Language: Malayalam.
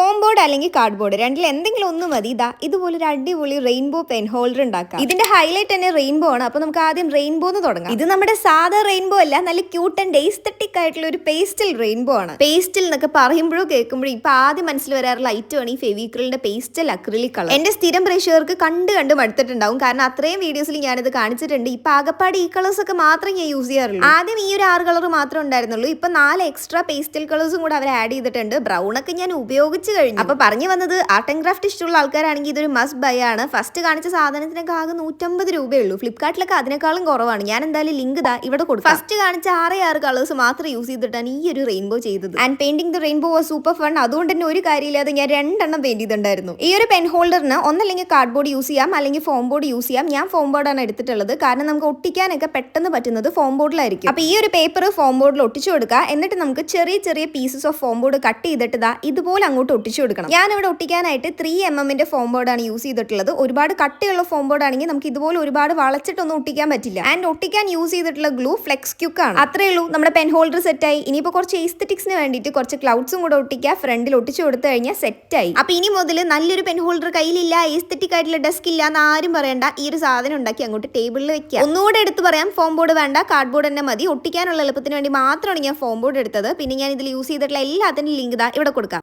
ഫോം ബോർഡ് അല്ലെങ്കിൽ കാർഡ് ബോർഡ് രണ്ടിൽ എന്തെങ്കിലും ഒന്ന് മതി. ഇതാ ഇതുപോലെ ഒരു അടിപൊളി റെയിൻബോ പെൻ ഹോൾഡർ ഉണ്ടാക്കാം. ഇതിന്റെ ഹൈലൈറ്റ് തന്നെ റെയിൻബോ ആണ്. അപ്പൊ നമുക്ക് ആദ്യം റെയിൻബോ എന്ന് തുടങ്ങാം. ഇത് നമ്മുടെ സാധാ റെയിൻബോ അല്ല നല്ല ക്യൂട്ട് ആൻഡ് എസ്തറ്റിക് ആയിട്ടുള്ള ഒരു പേസ്റ്റൽ റെയിൻബോ ആണ്. പേസ്റ്റൽ എന്നൊക്കെ പറയുമ്പോഴും കേൾക്കുമ്പോഴും ഇപ്പൊ ആദ്യം മനസ്സിൽ വരാറുള്ള ആണ് ഈ ഫെവിക്രിലിന്റെ പേസ്റ്റൽ അക്രിലിക് കളർ എന്റെ സ്ഥിരം പ്രേക്ഷകർക്ക് കണ്ട് കണ്ട് മടുത്തിട്ടുണ്ടാവും. കാരണം അത്രയും വീഡിയോസിൽ ഞാനിത് കാണിച്ചിട്ടുണ്ട്. ഇപ്പൊ ആകപ്പാട് ഈ കളേഴ്സ് ഒക്കെ മാത്രം ഞാൻ യൂസ് ചെയ്യാറുള്ളൂ. ആദ്യം ഈ ഒരു ആറ് കളർ മാത്രമേ ഉണ്ടായിരുന്നുള്ളൂ. ഇപ്പൊ നാല് എക്സ്ട്രാ പേസ്റ്റൽ കളേഴ്സും കൂടെ അവർ ആഡ് ചെയ്തിട്ടുണ്ട്. ബ്രൗൺ ഒക്കെ ഞാൻ ഉപയോഗിച്ച് കഴിഞ്ഞു. അപ്പൊ പറഞ്ഞു വന്നത് ആർട്ട് ആൻഡ് ക്രാഫ്റ്റ് ഇഷ്ടമുള്ള ആൾക്കാരാണെങ്കിൽ ഇതൊരു മസ്റ്റ് ബൈ ആണ്. ഫസ്റ്റ് കാണിച്ച സാധനത്തിനൊക്കെ ആകെ നൂറ്റമ്പത് രൂപയുള്ളൂ ഫ്ലിപ്കാർട്ടിലൊക്കെ അതിനേക്കാളും കുറവാണ്. ഞാൻ എന്തായാലും ലിങ്ക് ഇതാ ഇവിടെ കൊടുക്കും. ഫസ്റ്റ് കാണിച്ച ആറ് ആറ് കളേഴ്സ് മാത്രം യൂസ് ചെയ്തിട്ടാണ് ഈ ഒരു റെയിൻബോ ചെയ്തത്. And painting the rainbow was super fun അതുകൊണ്ട് തന്നെ ഒരു കാര്യമില്ലാതെ ഞാൻ രണ്ടെണ്ണം പെയിന്റ് ചെയ്തിട്ടുണ്ടായിരുന്നു. ഈ ഒരു പെൻ ഹോൾഡറിന് ഒന്നല്ലെങ്കിൽ കാർഡ് ബോർഡ് യൂസ് ചെയ്യാം അല്ലെങ്കിൽ ഫോം ബോർഡ് യൂസ് ചെയ്യാം. ഞാൻ ഫോം ബോർഡാണ് എടുത്തിട്ടുള്ളത്. കാരണം നമുക്ക് ഒട്ടിക്കാനൊക്കെ പെട്ടെന്ന് പറ്റുന്നത് ഫോം ബോർഡിലായിരിക്കും അപ്പൊ ഈ ഒരു പേപ്പർ ഫോം ബോർഡിൽ ഒട്ടിച്ചു കൊടുക്കുക. എന്നിട്ട് നമുക്ക് ചെറിയ ചെറിയ pieces of foam board cut ചെയ്തിട്ട് ഇതാ ഇതുപോലെ അങ്ങോട്ട് ഒട്ടിച്ചു കൊടുക്കണം. ഞാൻ ഇവിടെ ഒട്ടിക്കാനായിട്ട് ത്രീ എം എമ്മിന്റെ ഫോം ബോർഡാണ് യൂസ് ചെയ്തിട്ടുള്ളത്. ഒരുപാട് കട്ടിയുള്ള ഫോം ബോർഡ് ആണെങ്കിൽ നമുക്ക് ഇതുപോലെ ഒരുപാട് വളച്ചിട്ടൊന്നും ഒട്ടിക്കാൻ പറ്റില്ല. ആൻഡ് ഒട്ടിക്കാൻ യൂസ് ചെയ്തിട്ടുള്ള ഗ്ലൂ ഫ്ലെക്സ് ക്യൂക്ക് ആണ്. അത്രേ ഉള്ളൂ. നമ്മുടെ പെൻ ഹോൾഡർ സെറ്റായി ഇനിയിപ്പോൾ കുറച്ച് എസ്തറ്റിക്സിന് വേണ്ടിയിട്ട് കുറച്ച് ക്ലൗഡ്സും കൂടെ ഒട്ടിക്കുക. ഫ്രണ്ടിൽ ഒട്ടിച്ചു കൊടുത്തു കഴിഞ്ഞാൽ സെറ്റായി അപ്പൊ ഇനി മുതൽ നല്ലൊരു പെൻ ഹോൾഡർ കയ്യിലില്ല. എസ്തറ്റിക് ആയിട്ടുള്ള ഡെസ്ക് ഇല്ല എന്ന് ആരും പറയണ്ട. ഈ ഒരു സാധനം ഉണ്ടാക്കി അങ്ങോട്ട് ടേബിളിൽ വെക്കുക. ഒന്നുകൂടെ എടുത്ത് പറയാം. ഫോം ബോർഡ് വേണ്ട. കാർഡ് ബോർഡ് തന്നെ മതി. ഒട്ടിക്കാനുള്ള എളുപ്പത്തിന് വേണ്ടി മാത്രമാണ് ഞാൻ ഫോം ബോർഡ് എടുത്തത്. പിന്നെ ഞാൻ ഇതിൽ യൂസ് ചെയ്തിട്ടുള്ള എല്ലാത്തിനും ലിങ്ക് ഇതാ ഇവിടെ കൊടുക്കാം.